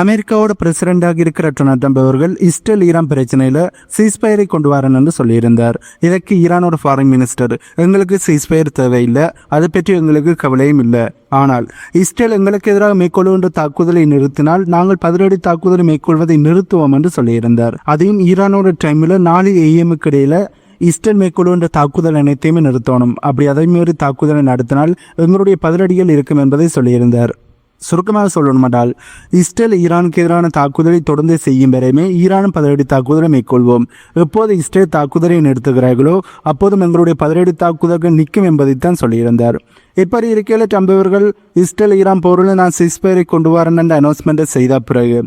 அமெரிக்காவோட பிரசிடண்டாக இருக்கிற டொனால்ட் ட்ரம்ப் அவர்கள் இஸ்ரேல் ஈரான் பிரச்சனையில சீஸ்பயரை கொண்டு வரேன் என்று சொல்லியிருந்தார். இதற்கு ஈரானோட ஃபாரின் மினிஸ்டர் எங்களுக்கு சீஸ்பயர் தேவையில்லை. அதை பற்றி எங்களுக்கு கவலையும் இல்லை. ஆனால் இஸ்ரேல் எங்களுக்கு எதிராக மேற்கொள்கின்ற தாக்குதலை நிறுத்தினால் நாங்கள் பதிலடி தாக்குதலை மேற்கொள்வதை நிறுத்துவோம் என்று சொல்லியிருந்தார். அதையும் ஈரானோட டைமில் நாலு ஏஎம்க்கு இடையில இஸ்ரேல் மேற்கொள்கின்ற தாக்குதல் அனைத்தையுமே நிறுத்தணும். அப்படி அதை மீறி தாக்குதலை நடத்தினால் எங்களுடைய பதிலடிகள் இருக்கும் என்பதை சொல்லியிருந்தார். சுருக்கமாக சொல்லணுமென்றால் இஸ்ரேல் ஈரானுக்கு எதிரான தாக்குதலை தொடர்ந்து செய்யும் வரையுமே ஈரான் பதிலடி தாக்குதலை மேற்கொள்வோம். எப்போது இஸ்ரேல் தாக்குதலை நிறுத்துகிறார்களோ அப்போதும் எங்களுடைய பதிலடி தாக்குதல்கள் நிற்கும் என்பதைத்தான் சொல்லியிருந்தார். இப்படி இருக்கையில் ட்ரம்ப் அவர்கள் இஸ்ரேல் ஈரான் போரில் நான் சிஸ்பேரை கொண்டு வரேன் என்ற அனௌன்ஸ்மெண்ட்டை செய்த பிறகு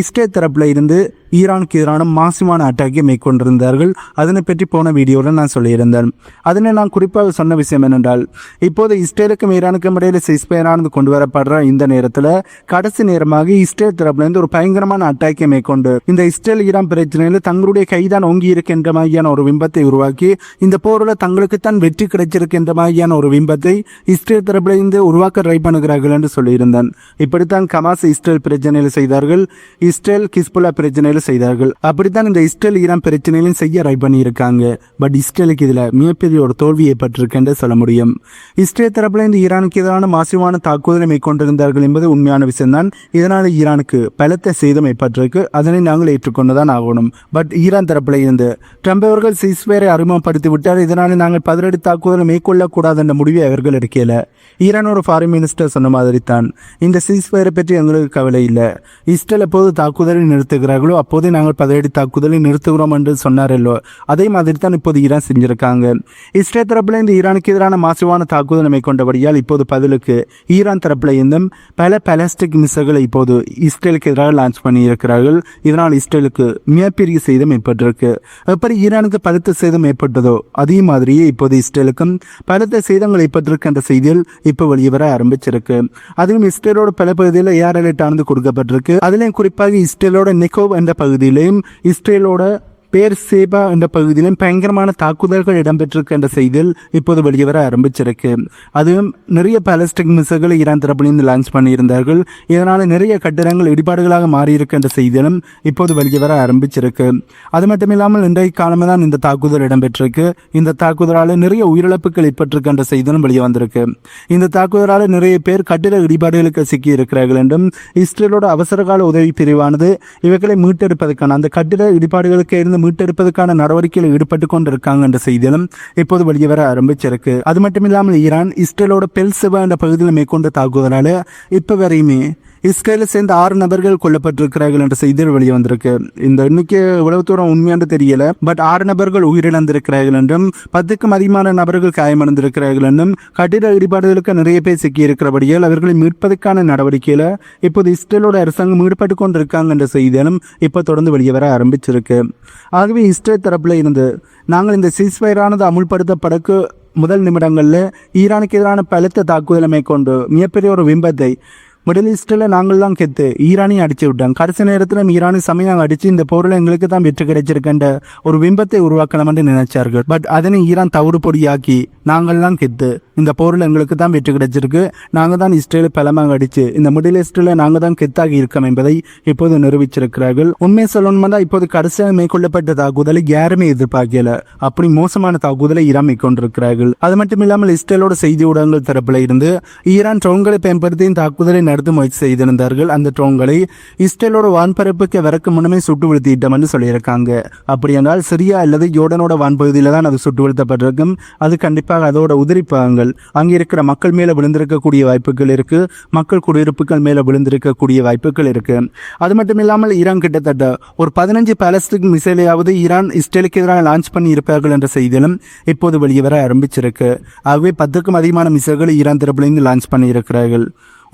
இஸ்ரேல் தரப்பில் இருந்து ஈரானுக்கு எதிரான மாசிமான அட்டாக்கை மேற்கொண்டிருந்தார்கள். அதனை பற்றி போன வீடியோவில் நான் சொல்லியிருந்தேன். அதனை நான் குறிப்பாக சொன்ன விஷயம் என்னென்றால் இப்போது இஸ்ரேலுக்கும் ஈரானுக்கும் இடையில் சிஸ்பேரானது கொண்டு வரப்படுற இந்த நேரத்தில் கடைசி நேரமாக இஸ்ரேல் தரப்புலேருந்து ஒரு பயங்கரமான அட்டாக்கை மேற்கொண்டு இந்த இஸ்ரேல் ஈரான் பிரச்சனையில் தங்களுடைய கைதான் ஓங்கி இருக்கின்ற மாதிரியான ஒரு பிம்பத்தை உருவாக்கி இந்த போரில் தங்களுக்குத்தான் வெற்றி கிடைச்சிருக்கின்ற மாதிரியான ஒரு பிம்பத்தை இஸ்ரேல் தரப்பிலிருந்து உருவாக்க ட்ரை பண்ணுகிறார்கள் என்று சொல்லியிருந்தான். இப்படித்தான் கமாஸ் இஸ்ரேல் பிரச்சனையில் செய்தார்கள். இஸ்ரேல் கிஸ்புல்லா பிரச்சனையில் செய்தார்கள். அப்படித்தான் இந்த இஸ்ரேல் ஈரான் பிரச்சனையிலும் செய்ய ட்ரை பண்ணியிருக்காங்க. பட் இஸ்ரேலுக்கு இதில் மிகப்பெரிய ஒரு தோல்வியை ஏற்பட்டிருக்கு என்று சொல்ல முடியும். இஸ்ரேல் தரப்பில் இந்த ஈரானுக்கு எதிரான மாசிவான தாக்குதலை மேற்கொண்டிருந்தார்கள் என்பது உண்மையான விஷயம்தான். இதனால் ஈரானுக்கு பலத்த சேதம் ஏற்பட்டிருக்கு. அதனை நாங்கள் ஏற்றுக்கொண்டுதான் ஆகணும். பட் ஈரான் தரப்பில் இருந்து ட்ரம்ப் அவர்கள் சீஸ்வேரை அறிமுகப்படுத்தி விட்டார். இதனால் நாங்கள் பதிலடி தாக்குதலை மேற்கொள்ளக்கூடாது என்ற முடிவை அவர்கள் எடுக்கல. ஈரான் ஒரு ஃபாரின் மினிஸ்டர் சொன்ன மாதிரி தான் இந்த சீஸ்வேரை பற்றி எங்களுக்கு கவலை இல்லை. இஸ்ரேல் எப்போது தாக்குதலை நிறுத்துகிறார்களோ அப்போதே நாங்கள் பதிலடி தாக்குதலை நிறுத்துகிறோம் என்று சொன்னாரல்லோ. அதே மாதிரி தான் இப்போது ஈரான் செஞ்சிருக்காங்க. இஸ்ரேல் தரப்பில் இந்த ஈரானுக்கு எதிரான மாசுவான தாக்குதல் மேற்கொண்டபடியால் இப்போது பதிலுக்கு ஈரான் தரப்பில் இருந்தும் பல பலாஸ்டிக் மிசைல்களை இப்போது இஸ்ரேலுக்கு எதிராக லான்ச் பண்ணியிருக்கிறார்கள். இதனால் இஸ்ரேலுக்கு மிகப்பெரிய சேதம் ஏற்பட்டிருக்கு. எப்படி ஈரானுக்கு பலத்த சேதம் ஏற்பட்டதோ அதே மாதிரியே இப்போது இஸ்ரேலுக்கும் பலத்த சேதங்கள் ஏற்பட்டிருக்கு என்ற செய்தியில் இப்போ வெளிவர ஆரம்பிச்சிருக்கு. அதிலும் இஸ்ரேலோட பல பகுதியில் ஏர் அலர்ட் ஆனது கொடுக்கப்பட்டிருக்கு. அதுலேயும் குறிப்பாக இஸ்ரேலோட நிக்கோவ் என்ற பகுதியிலையும் இஸ்ரேலோட பேர் சேபா என்ற பகுதியிலும் பயங்கரமான தாக்குதல்கள் இடம்பெற்றிருக்கு என்ற செய்தியில் இப்போது வெளியே ஆரம்பிச்சிருக்கு. அதுவும் நிறைய பாலஸ்டிக் மிசைகளை ஈரான் தரப்பிலிருந்து லான்ச் பண்ணியிருந்தார்கள். இதனால் நிறைய கட்டிடங்கள் இடிபாடுகளாக மாறியிருக்கு என்ற செய்தியிலும் இப்போது வெளியே ஆரம்பிச்சிருக்கு. அது மட்டும் இல்லாமல் இன்றைய காலமே தான் இந்த தாக்குதல் இடம்பெற்றிருக்கு. இந்த தாக்குதலால் நிறைய உயிரிழப்புகள் ஏற்பட்டிருக்கு என்ற செய்தியும் வெளியே வந்திருக்கு. இந்த தாக்குதலால் நிறைய பேர் கட்டிட இடிபாடுகளுக்கு சிக்கி இருக்கிறார்கள் என்றும் இஸ்ரேலோட அவசரகால உதவி பிரிவானது இவைகளை மீட்டெடுப்பதற்கான அந்த கட்டிட இடிபாடுகளுக்கு இருந்து மீட்டெடுப்பதற்கான நடவடிக்கையில் ஈடுபட்டு கொண்டிருக்காங்க என்ற செய்தியிலும் இப்போது வெளியே வர ஆரம்பிச்சிருக்கு. அது மட்டும் இல்லாமல் ஈரான் இஸ்ரேலோட பெல்செவா என்ற பகுதியில் மேற்கொண்ட தாக்குவதனால இப்போ வரையுமே இஸ்ரேலை சேர்ந்த ஆறு நபர்கள் கொல்லப்பட்டிருக்கிறார்கள் என்ற செய்திகள் வெளியே வந்திருக்கு. இந்த எண்ணிக்கை எவ்வளவு தூரம் உண்மையானு தெரியல. பட் ஆறு நபர்கள் உயிரிழந்திருக்கிறார்கள் என்றும் பத்துக்கும் அதிகமான நபர்கள் காயமடைந்திருக்கிறார்கள் என்றும் கட்டிட இடிபாடுகளுக்கு நிறைய பேர் சிக்கியிருக்கிறபடியால் அவர்களை மீட்பதற்கான நடவடிக்கையில இப்போது இஸ்ரேலோட அரசாங்கம் ஈடுபட்டு கொண்டிருக்காங்க என்ற செய்திகளும் இப்போ தொடர்ந்து வெளியே வர ஆரம்பிச்சிருக்கு. ஆகவே இஸ்ரேல் தரப்புல இருந்து நாங்கள் இந்த சீஸ்வயரானது அமுல்படுத்தப்படக்கு முதல் நிமிடங்களில் ஈரானுக்கு எதிரான பலத்த தாக்குதலை மேற்கொண்டு மிகப்பெரிய ஒரு விம்பத்தை மிடில் ஈஸ்டில் நாங்கள் தான் கெத்து. ஈரானையும் அடிச்சு விட்டாங்க கடைசி நேரத்தில் ஈரானி சமயம் அடித்து இந்த போரில் எங்களுக்கு தான் வெற்றி கிடைச்சிருக்கின்ற ஒரு பிம்பத்தை உருவாக்கணும் என்று நினைச்சார்கள். பட் அதனை ஈரான் தவறு பொடியாக்கி நாங்கள் தான் கெத்து. இந்த போரில் எங்களுக்கு தான் வெற்றி கிடைச்சிருக்கு. நாங்கள் தான் இஸ்ரேலை பலமாக அடிச்சு இந்த மிடில் ஈஸ்டில் நாங்கள் தான் கெத்தாகி இருக்கோம் என்பதை இப்போது நிரூபிச்சிருக்கிறார்கள். உண்மை சொல்லணும்னா இப்போது கடைசியாக மேற்கொள்ளப்பட்ட தாக்குதலை யாருமே எதிர்பார்க்கல. அப்படி மோசமான தாக்குதலை ஈரான் மேற்கொண்டிருக்கிறார்கள். அது மட்டும் இல்லாமல் இஸ்ரேலோட செய்தி ஊடகங்கள் தரப்பில் இருந்து ஈரான் ட்ரோன்களை பயன்படுத்தி தாக்குதலை நடத்த முயற்சி செய்திருந்தார்கள். அந்த ட்ரோன்களை இஸ்ரேலோட வான்பரப்புக்கு வரக்கு முன்னமே சுட்டு வீழ்த்திட்டோம் என்று சொல்லியிருக்காங்க. அப்படியானால் சிரியா அல்லது யோர்டனோட வான்பகுதியில் தான் அது சுட்டு வீழ்த்தப்பட்டிருக்கும் அது கண்டிப்பாக அதோட உதிரிப்பாகங்கள் அங்கே இருக்கிற மக்கள் மேலே விழுந்திருக்கக்கூடிய வாய்ப்புகள் இருக்கு. மக்கள் குடியிருப்புகள் மேலே விழுந்திருக்கக்கூடிய வாய்ப்புகள் இருக்கு. அது மட்டும் இல்லாமல் ஈரான் கிட்டத்தட்ட ஒரு பதினஞ்சு பாலஸ்டிக் மிசைலையாவது ஈரான் இஸ்ரேலுக்கு எதிராக லான்ச் பண்ணி இருப்பார்கள் என்ற செய்தியிலும் இப்போது வெளியே வர ஆரம்பிச்சிருக்கு. ஆகவே பத்துக்கும் அதிகமான மிசைல்களை ஈரான் தரப்புலேருந்து லான்ச் பண்ணி இருக்கிறார்கள்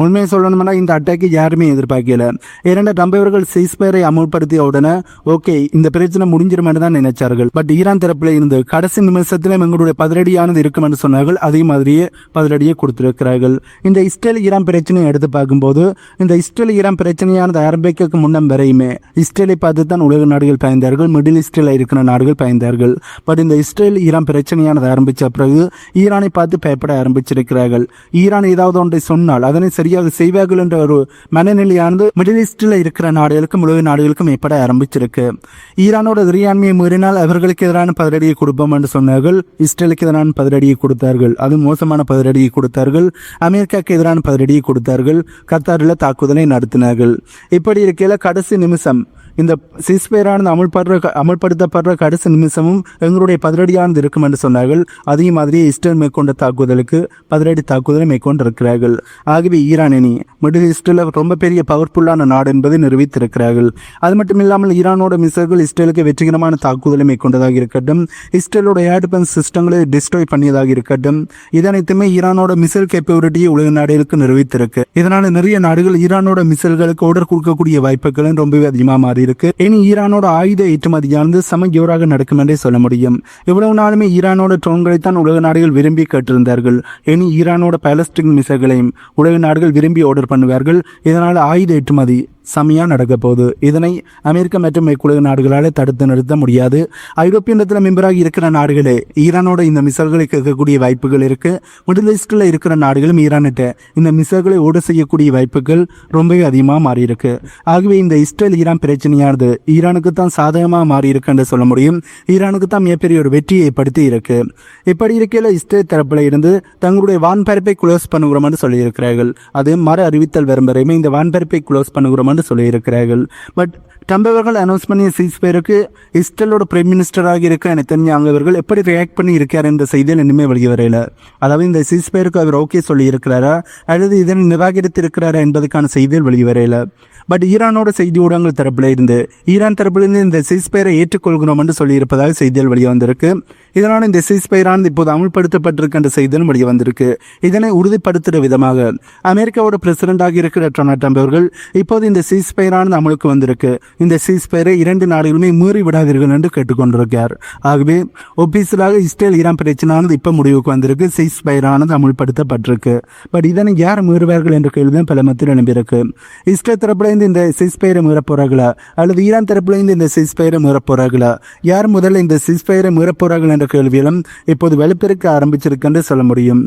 உண்மையை சொல்லணும்னா இந்த அட்டாக்கு யாருமே எதிர்பார்க்கல. இரண்டு ட்ரம்ப் அவர்கள் சீஸ்பயரை அமுல்படுத்திய உடனே ஓகே இந்த பிரச்சனை முடிஞ்சிருமென்று தான் நினைச்சார்கள். பட் ஈரான் தரப்பில் இருந்து கடைசி நிமிஷத்தில் எங்களுடைய பதிலடியானது இருக்கும் என்று சொன்னார்கள். அதே மாதிரியே பதிலடியை கொடுத்திருக்கிறார்கள். இந்த இஸ்ரேல் ஈரான் பிரச்சனையை எடுத்து பார்க்கும்போது இந்த இஸ்ரேல் ஈரான் பிரச்சனையானது ஆரம்பிக்க முன்னம் வரையுமே இஸ்ரேலை பார்த்து தான் உலக நாடுகள் பயந்தார்கள் மிடில் ஈஸ்டில் இருக்கிற நாடுகள் பயந்தார்கள். பட் இந்த இஸ்ரேல் ஈரான் பிரச்சனையானது ஆரம்பித்த பிறகு ஈரானை பார்த்து பயப்பட ஆரம்பிச்சிருக்கிறார்கள். ஈரான் ஏதாவது ஒன்றை சொன்னால் அதனை சரி அப்படியாக செய்வார்கள் என்ற ஒரு மனநிலையானது மிடில் ஈஸ்டில் இருக்கிற நாடுகளுக்கும் உலக நாடுகளுக்கும் ஏற்பட ஆரம்பிச்சிருக்கு. ஈரானோட இறையாண்மையை மீறினால் அவர்களுக்கு எதிரான பதிலடியை கொடுப்போம் என்று சொன்னார்கள். இஸ்ரேலுக்கு எதிரான பதிலடியை கொடுத்தார்கள். அது மோசமான பதிலடியை கொடுத்தார்கள். அமெரிக்காவுக்கு எதிரான பதிலடியை கொடுத்தார்கள். கத்தாரில் தாக்குதலை நடத்தினார்கள். இப்படி இருக்கையில் கடைசி நிமிஷம் இந்த சிஸ்பேரானது அமல்படுற அமல்படுத்தப்படுற கடைசி நிமிஷமும் எங்களுடைய பதிலடியானது இருக்கும் என்று சொன்னார்கள். அதே மாதிரி இஸ்ரேல் மேற்கொண்ட தாக்குதலுக்கு பதிலடி தாக்குதலை மேற்கொண்டிருக்கிறார்கள். ஆகவே ஈரான் இனி மிடில் ஈஸ்டில் ரொம்ப பெரிய பவர்ஃபுல்லான நாடு என்பதை நிரூபித்திருக்கிறார்கள். அது மட்டும் இல்லாமல் ஈரானோட மிசைல்கள் இஸ்ரேலுக்கு வெற்றிகரமான தாக்குதலை மேற்கொண்டதாக இருக்கட்டும் இஸ்ரேலோட ஏர் டிஃபென்ஸ் சிஸ்டங்களை டிஸ்ட்ராய் பண்ணியதாக இருக்கட்டும் இதனைத்துமே ஈரானோட மிசைல் கேப்பபிலிட்டியை உலக நாடுகளுக்கு நிரூபித்திருக்கு. இதனால் நிறைய நாடுகள் ஈரானோட மிசைல்களுக்கு ஆர்டர் கொடுக்கக்கூடிய வாய்ப்புகளும் ரொம்பவே அதிகமாக மாறி இருக்கு. இனி ஈரானோட ஆயுத ஏற்றுமதியானது சம ஜோராக நடக்கும் என்றே சொல்ல முடியும். இவ்வளவு நாளுமே ஈரானோட ட்ரோன்களைத்தான் உலக நாடுகள் விரும்பி கேட்டிருந்தார்கள். இனி ஈரானோட பாலஸ்டிக் மிசைல்களையும் உலக நாடுகள் விரும்பி ஆர்டர் பண்ணுவார்கள். இதனால் ஆயுத ஏற்றுமதி செமையாக நடக்க போகுது. இதனை அமெரிக்கா மற்றும் மேற்குலக நாடுகளால் தடுத்து நிறுத்த முடியாது. ஐரோப்பிய இடத்தில் மெம்பராக இருக்கிற நாடுகளே ஈரானோட இந்த மிசல்களை கேட்கக்கூடிய வாய்ப்புகள் இருக்கு. மிடில் ஈஸ்டில் இருக்கிற நாடுகளும் ஈரானிட்ட இந்த மிசல்களை ஓட செய்யக்கூடிய வாய்ப்புகள் ரொம்பவே அதிகமாக மாறியிருக்கு. ஆகவே இந்த இஸ்ரேல் ஈரான் பிரச்சனையானது ஈரானுக்கு தான் சாதகமாக மாறியிருக்குன்னு சொல்ல முடியும். ஈரானுக்கு தான் மிகப்பெரிய ஒரு வெற்றியை ஏற்படுத்தி இருக்கு. இப்படி இருக்கையில் இஸ்ரேல் தரப்பில் இருந்து தங்களுடைய வான்பரப்பை குளோஸ் பண்ணுகிறோம்னு சொல்லியிருக்கிறார்கள். அது மறு அறிவித்தல் வரும் வரையுமே இந்த வான்பரப்பை குளோஸ் பண்ணுகிறோம்னு என்று சொல்லியிருக்கிறார்கள். பட் தம்பவர்கள் அனௌன்ஸ் பண்ணிய சீஸ்பேருக்கு இஸ்ரேலோட பிரைம் மினிஸ்டராக இருக்க நெத்தன்யாங் அவர்கள் எப்படி ரியாக்ட் பண்ணி இருக்கார் என்ற செய்தியில் இன்னுமே வெளியே வரையில அதாவது இந்த சீஸ்பேருக்கு அவர் ஓகே சொல்லியிருக்கிறாரா? அல்லது இதனை நிராகரித்து இருக்கிறாரா என்பதற்கான செய்தியில் வெளியே வரையில பட் ஈரானோட செய்தி ஊடகங்கள் தரப்பில் இருந்து ஈரான் தரப்பிலிருந்து இந்த சீஸ்பேரை ஏற்றுக்கொள்கிறோம் என்று சொல்லியிருப்பதாக செய்திகள் வெளியே வந்திருக்கு. இதனால் இந்த சீஸ்பயரானது இப்போது அமுல்படுத்தப்பட்டிருக்கின்ற செய்தியும் வெளியே வந்திருக்கு. இதனை உறுதிப்படுத்துகிற விதமாக அமெரிக்காவோட பிரசிடண்டாக இருக்கிற டொனால்ட் ட்ரம்ப் அவர்கள் இப்போது இந்த சீஸ்பயரானது அமலுக்கு வந்திருக்கு. இந்த சீஸ்பயரை இரண்டு நாடுகளுமே மீறி விடாதீர்கள் என்று கேட்டுக்கொண்டிருக்கிறார். ஆகவே ஒபிசலாக இஸ்ரேல் ஈரான் பிரச்சனையானது இப்போ முடிவுக்கு வந்திருக்கு. சீஸ்பயரானது அமுல்படுத்தப்பட்டிருக்கு. பட் இதனை யார் மீறுவார்கள் என்ற கேள்விதான் பல மத்தியில் எழும்பியிருக்கு. இஸ்ரேல் தரப்புலேருந்து இந்த சீஸ்பயரை மீறப்போறார்களா அல்லது ஈரான் தரப்புலேருந்து இந்த சீஸ்பயரை மீறப்போறார்களா யார் முதல்ல இந்த சீஸ்பயரை மீறப்போறார்கள் என்ற கேள்வியிலும் இப்போது வெளிப்பெருக்க ஆரம்பிச்சிருக்கு என்று சொல்ல முடியும்.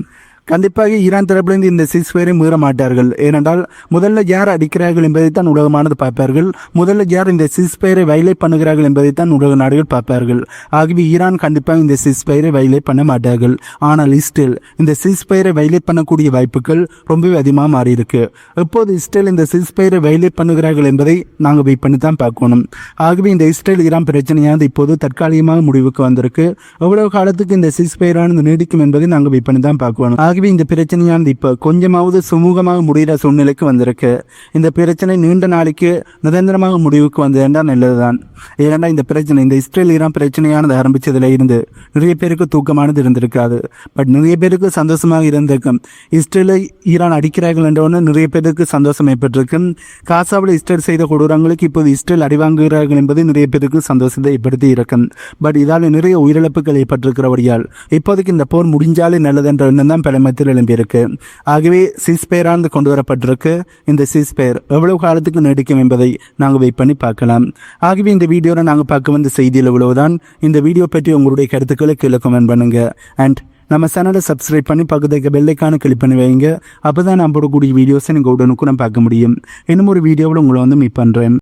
கண்டிப்பாக ஈரான் தரப்பிலிருந்து இந்த சீஸ்வேரை மீற மாட்டார்கள். ஏனென்றால் முதல்ல யார் அடிக்கிறார்கள் என்பதைத்தான் உலகமானது பார்ப்பார்கள். முதல்ல யார் இந்த சீஸ்பயரை வயலேட் பண்ணுகிறார்கள் என்பதைத்தான் உலக நாடுகள் பார்ப்பார்கள். ஆகவே ஈரான் கண்டிப்பாக இந்த சீஸ்பயரை வயலேட் பண்ண மாட்டார்கள். ஆனால் இஸ்ரேல் இந்த சீஸ்பயரை வைலேட் பண்ணக்கூடிய வாய்ப்புகள் ரொம்பவே அதிகமாக மாறியிருக்கு. இப்போது இஸ்ரேல் இந்த சீஸ்பயரை வைலேட் பண்ணுகிறார்கள் என்பதை நாங்கள் வெயிட் பண்ணி தான் பார்க்கணும். ஆகவே இந்த இஸ்ரேல் ஈரான் பிரச்சனையானது இப்போது தற்காலிகமாக முடிவுக்கு வந்திருக்கு. எவ்வளவு காலத்துக்கு இந்த சீஸ்பயரானது நீடிக்கும் என்பதை நாங்கள் வெயிட் பண்ணி தான் பார்க்கணும். ஆகவே இந்த பிரச்சனையானது இப்போ கொஞ்சமாவது சுமூகமாக முடிகிற சூழ்நிலைக்கு வந்திருக்கு. இந்த பிரச்சனை நீண்ட நாளைக்கு நிரந்தரமாக முடிவுக்கு வந்ததுதான் நல்லதுதான். ஏனென்றா இந்த பிரச்சனை இந்த இஸ்ரேல் ஈரான் பிரச்சனையானது ஆரம்பிச்சதுல இருந்து நிறைய பேருக்கு தூக்கமானது இருந்திருக்காது. பட் நிறைய பேருக்கு சந்தோஷமாக இருந்திருக்கும். இஸ்ரேலை ஈரான் அடிக்கிறார்கள் என்றவொன்னு நிறைய பேருக்கு சந்தோஷம் ஏற்பட்டிருக்கும். காசாவில் இஸ்ரேல் செய்த கொடூரங்களுக்கு இப்போது இஸ்ரேல் அடிவாங்குகிறார்கள் என்பது நிறைய பேருக்கு சந்தோஷத்தை ஏற்படுத்தி இருக்கும். பட் இதால் நிறைய உயிரிழப்புகள் ஏற்பட்டிருக்கிறபடியால் இப்போதைக்கு இந்த போர் முடிஞ்சாலே நல்லது என்ற எண்ணம் தான் பல மத்தியில் எழும்பியிருக்கு. ஆகவே சீஸ்பேரானது கொண்டு வரப்பட்டிருக்கு இந்த சீஸ்பேர் எவ்வளவு காலத்துக்கு நீடிக்கும் என்பதை நாங்கள் வெயிட் பண்ணி பார்க்கலாம். ஆகவே இந்த வீடியோவில் நாங்கள் பார்க்க வந்த செய்தியில் இவ்வளவுதான். இந்த வீடியோ பற்றி உங்களுடைய கருத்துக்களை கீழே கமெண்ட் பண்ணுங்க. அண்ட் நம்ம சேனலை சப்ஸ்கிரைப் பண்ணி பக்கத்துக்கு பெல்லைக்கான கிளிக் பண்ணி வைங்க. அப்போ தான் நான் போடக்கூடிய வீடியோஸை நீங்கள் உடனுக்குடன் பார்க்க முடியும். இன்னும் ஒரு வீடியோவில் உங்களை வந்து மீட் பண்ணுறேன்